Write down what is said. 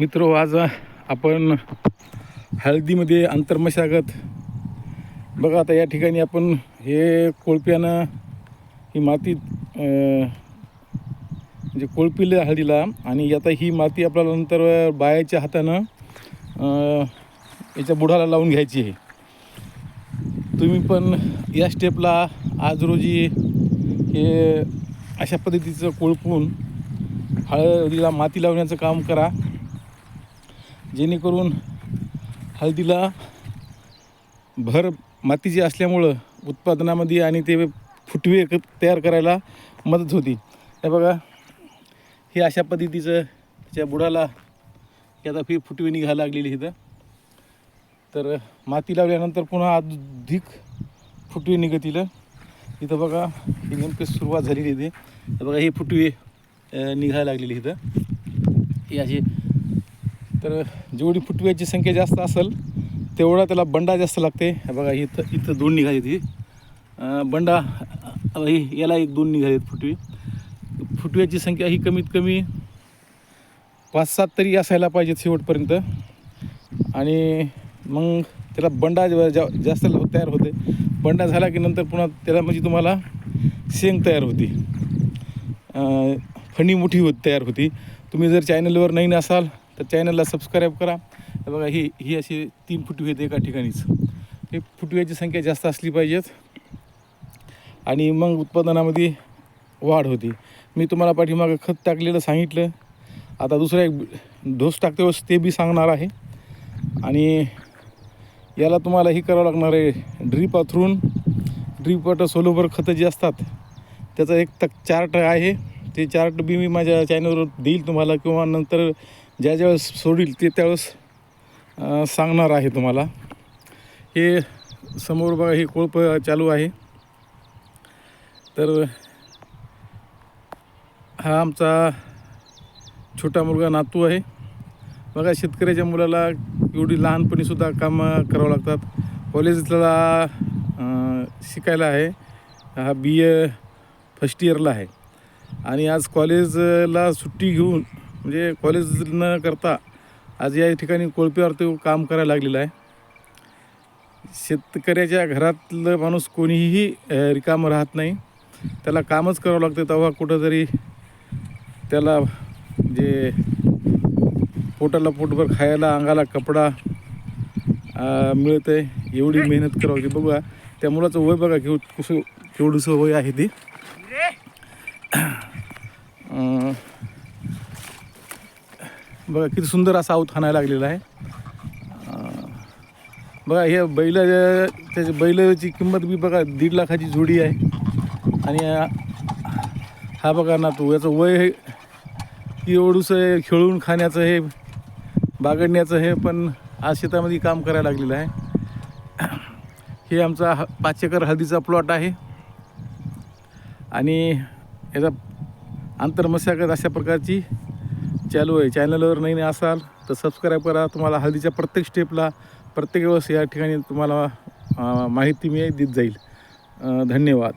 मित्र आज आपण हळदीमध्ये आंतरमशागत बघा आता या ठिकाणी आपण हे कोळप्यानं ही माती म्हणजे कोळपिलं हळदीला आणि आता ही माती आपल्याला नंतर बायाच्या हातानं याच्या बुढाला लावून घ्यायची आहे. तुम्ही पण या स्टेपला आज रोजी हे अशा पद्धतीचं कोळपून हळदीला माती लावण्याचं काम करा. जेणेकरून हळदीला भर मातीची असल्यामुळं उत्पादनामध्ये आणि ते फुटवे तयार करायला मदत होती. हे बघा हे अशा पद्धतीचं त्या बुडाला हे आता फी फुटवे निघायला लागलेली इथं. तर माती लावल्यानंतर पुन्हा अधिक फुटवे निघतील. इथं बघा ही नेमकी सुरुवात झालेली इथे बघा हे फुटवे निघायला लागलेली इथं. हे असे तर जेवढी फुटव्याची संख्या जास्त असेल तेवढा त्याला बंडा जास्त लागते. बघा इथं इथं दोन निघाली ती बंडा ही याला एक दोन निघालेत फुटवी. फुटव्याची संख्या ही कमीत कमी पाच सात तरी असायला पाहिजेत शेवटपर्यंत. आणि मग त्याला बंडा जा जास्त हो- तयार होते बंडा झाला की नंतर पुन्हा त्याला म्हणजे तुम्हाला शेंग तयार होती. फणी मोठी होत तयार होती. तुम्ही जर चॅनलवर नवीन असाल तर चॅनलला सबस्क्राईब करा. बघा ही ही अशी तीन फुटवी आहेत एका ठिकाणीच. हे फुटव्याची संख्या जास्त असली पाहिजेत. आणि मग उत्पादनामध्ये वाढ होती. मी तुम्हाला पाठीमागं खत टाकलेलं सांगितलं. आता दुसरा एक डोस टाकते वेळेस ते बी सांगणार आहे. आणि याला तुम्हाला ही करावं लागणार आहे ड्रीप अथरून ड्रीप वॉटर सोलोबर खतं जी असतात त्याचा एक तक चार्ट आहे. ते चार्ट बी मी माझ्या चॅनलवर देईल तुम्हाला किंवा नंतर ज्या ज्यावेळेस सोडील ते त्यावेळेस सांगणार आहे तुम्हाला. हे समोर बघा हे कोळप चालू आहे. तर हा आमचा छोटा मुलगा नातू आहे. बघा शेतकऱ्याच्या मुलाला एवढी लहानपणीसुद्धा कामं करावं लागतात. कॉलेजला शिकायला आहे. हा बी ए फर्स्ट इयरला आहे. आणि आज कॉलेजला सुट्टी घेऊन म्हणजे कॉलेज न करता आज या ठिकाणी कोळप्यावर तो काम करायला लागलेला आहे. शेतकऱ्याच्या घरातलं माणूस कोणीही रिकामं राहत नाही. त्याला कामच करावं लागतं तेव्हा कुठंतरी त्याला जे पोटाला पोटभर खायला अंगाला कपडा मिळत आहे एवढी मेहनत करावी. बघा त्या मुलाचं वय बघा केव कसं केवढंसं वय आहे ते. बघा किती सुंदर असा आऊत हाणायला लागलेला आहे. बघा हे बैल त्याच्या बैलाची किंमत बी बघा दीड लाखाची जोडी आहे. आणि हा बघा ना तो याचं वय हे एवढूसं खेळून खाण्याचं हे बागडण्याचं हे पण आज शेतामध्ये काम करायला लागलेलं आहे. हे आमचा ह पाच एकर हळदीचा प्लॉट आहे. आणि याचा आंतरमशागत अशा प्रकारची चालू आहे. चॅनलवर नवीन असाल तर सबस्क्राईब करा. तुम्हाला हळदीच्या प्रत्येक स्टेपला प्रत्येक वेळेस या ठिकाणी तुम्हाला माहिती मी देत जाईल. धन्यवाद.